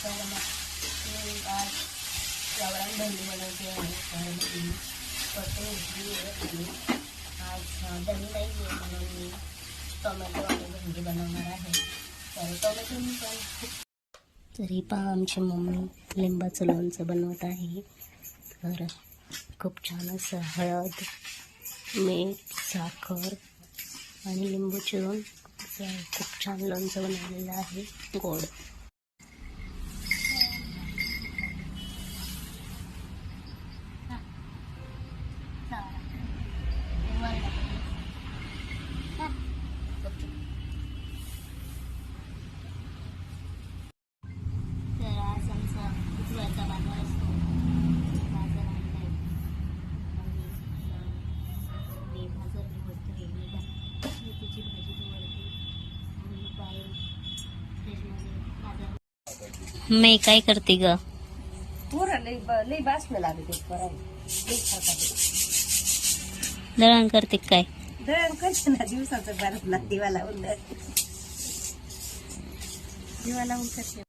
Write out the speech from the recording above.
तर मग मी आज गावरान भेंडी बनवते आहे त्यामध्ये मी परतून घेतली आणि आज अं, दही नाही आहे म्हणून मी टोमॅटो आणि भेंडी बनवणार आहे तर टोमॅटो मी पण तरी पहा आमची मम्मी लिंबाचं लोणचं बनवत आहे. तर खूप छान असं हळद मीठ साखर आणि लिंबू चिरून असं खूप छान लोणचं बनवलेलं आहे. गोड. मी काय करते ग? पुरा लई बासनं लागते दळण करते काय? दळण करते ना दिवसाचं बरं दिवा लावून दिवा लावून करते.